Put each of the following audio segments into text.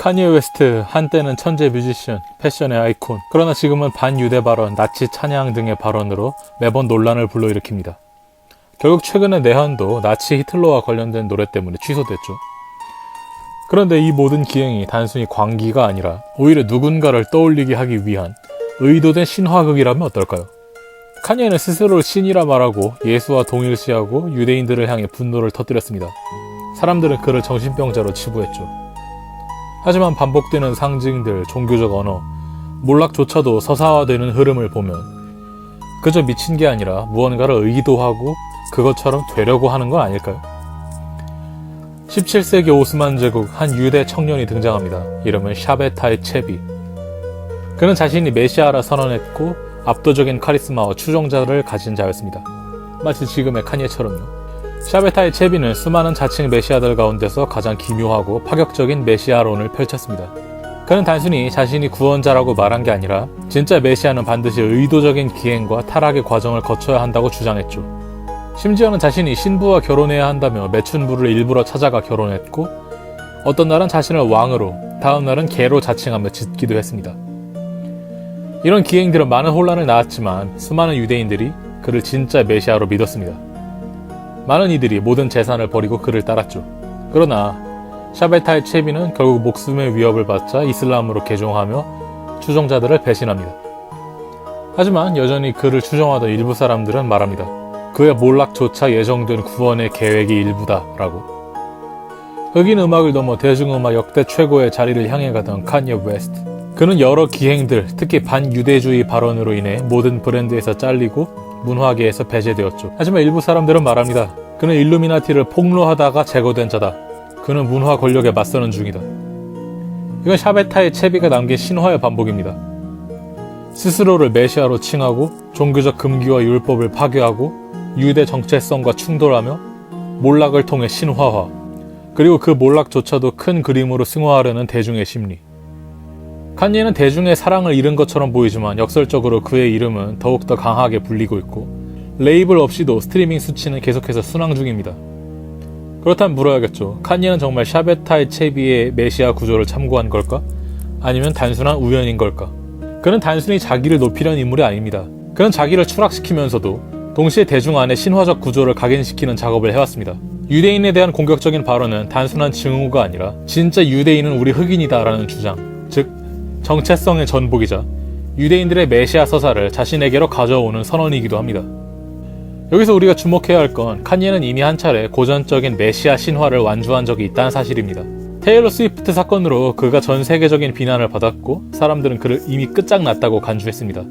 카니에 웨스트 한때는 천재 뮤지션, 패션의 아이콘. 그러나 지금은 반유대 발언, 나치 찬양 등의 발언으로 매번 논란을 불러일으킵니다. 결국 최근에 내한도 나치 히틀러와 관련된 노래 때문에 취소됐죠. 그런데 이 모든 기행이 단순히 광기가 아니라 오히려 누군가를 떠올리게 하기 위한 의도된 신화극이라면 어떨까요? 카니에는 스스로를 신이라 말하고 예수와 동일시하고 유대인들을 향해 분노를 터뜨렸습니다. 사람들은 그를 정신병자로 치부했죠. 하지만 반복되는 상징들, 종교적 언어, 몰락조차도 서사화되는 흐름을 보면 그저 미친 게 아니라 무언가를 의도하고 그것처럼 되려고 하는 건 아닐까요? 17세기 오스만 제국 한 유대 청년이 등장합니다. 이름은 샤베타의 체비. 그는 자신이 메시아라 선언했고 압도적인 카리스마와 추종자를 가진 자였습니다. 마치 지금의 카니에처럼요. 샤베타의 체비는 수많은 자칭 메시아들 가운데서 가장 기묘하고 파격적인 메시아론을 펼쳤습니다. 그는 단순히 자신이 구원자라고 말한 게 아니라 진짜 메시아는 반드시 의도적인 기행과 타락의 과정을 거쳐야 한다고 주장했죠. 심지어는 자신이 신부와 결혼해야 한다며 매춘부를 일부러 찾아가 결혼했고 어떤 날은 자신을 왕으로 다음 날은 개로 자칭하며 짖기도 했습니다. 이런 기행들은 많은 혼란을 낳았지만 수많은 유대인들이 그를 진짜 메시아로 믿었습니다. 많은 이들이 모든 재산을 버리고 그를 따랐죠. 그러나 샤베타의 체비는 결국 목숨의 위협을 받자 이슬람으로 개종하며 추종자들을 배신합니다. 하지만 여전히 그를 추종하던 일부 사람들은 말합니다. 그의 몰락조차 예정된 구원의 계획이 일부다라고. 흑인 음악을 넘어 대중음악 역대 최고의 자리를 향해 가던 칸예 웨스트. 그는 여러 기행들, 특히 반유대주의 발언으로 인해 모든 브랜드에서 잘리고 문화계에서 배제되었죠. 하지만 일부 사람들은 말합니다. 그는 일루미나티를 폭로하다가 제거된 자다. 그는 문화 권력에 맞서는 중이다. 이건 샤베타의 채비가 남긴 신화의 반복입니다. 스스로를 메시아로 칭하고 종교적 금기와 율법을 파괴하고 유대 정체성과 충돌하며 몰락을 통해 신화화, 그리고 그 몰락조차도 큰 그림으로 승화하려는 대중의 심리. 칸예는 대중의 사랑을 잃은 것처럼 보이지만 역설적으로 그의 이름은 더욱더 강하게 불리고 있고 레이블 없이도 스트리밍 수치는 계속해서 순항 중입니다. 그렇다면 물어야겠죠. 칸예는 정말 샤베타의 체비의 메시아 구조를 참고한 걸까? 아니면 단순한 우연인 걸까? 그는 단순히 자기를 높이려는 인물이 아닙니다. 그는 자기를 추락시키면서도 동시에 대중 안에 신화적 구조를 각인시키는 작업을 해왔습니다. 유대인에 대한 공격적인 발언은 단순한 증오가 아니라 진짜 유대인은 우리 흑인이다라는 주장, 즉 정체성의 전복이자 유대인들의 메시아 서사를 자신에게로 가져오는 선언이기도 합니다. 여기서 우리가 주목해야 할 건 칸예는 이미 한 차례 고전적인 메시아 신화를 완주한 적이 있다는 사실입니다. 테일러 스위프트 사건으로 그가 전 세계적인 비난을 받았고 사람들은 그를 이미 끝장났다고 간주했습니다.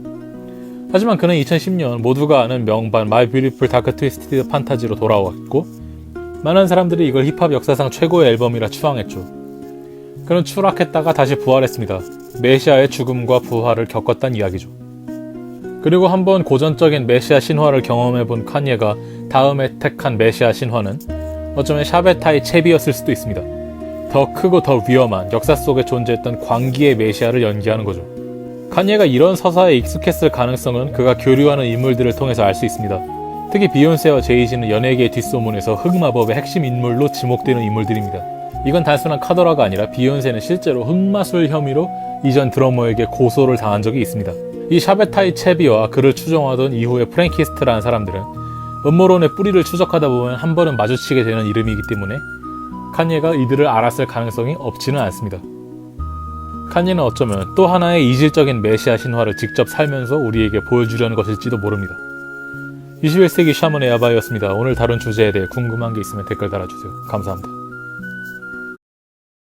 하지만 그는 2010년 모두가 아는 명반 마이 뷰티풀 다크 트위스티드 판타지로 돌아왔고 많은 사람들이 이걸 힙합 역사상 최고의 앨범이라 추앙했죠. 그는 추락했다가 다시 부활했습니다. 메시아의 죽음과 부활을 겪었단 이야기죠. 그리고 한번 고전적인 메시아 신화를 경험해 본 칸예가 다음에 택한 메시아 신화는 어쩌면 샤베타의 채비였을 수도 있습니다. 더 크고 더 위험한 역사 속에 존재했던 광기의 메시아를 연기하는 거죠. 칸예가 이런 서사에 익숙했을 가능성은 그가 교류하는 인물들을 통해서 알 수 있습니다. 특히 비욘세와 제이지는 연예계의 뒷소문에서 흑마법의 핵심 인물로 지목되는 인물들입니다. 이건 단순한 카더라가 아니라 비욘세는 실제로 흑마술 혐의로 이전 드러머에게 고소를 당한 적이 있습니다. 이 샤베타이 체비와 그를 추종하던 이후의 프랭키스트라는 사람들은 음모론의 뿌리를 추적하다 보면 한 번은 마주치게 되는 이름이기 때문에 칸예가 이들을 알았을 가능성이 없지는 않습니다. 칸예는 어쩌면 또 하나의 이질적인 메시아 신화를 직접 살면서 우리에게 보여주려는 것일지도 모릅니다. 21세기 샤먼의 야바이였습니다. 오늘 다룬 주제에 대해 궁금한 게 있으면 댓글 달아주세요. 감사합니다.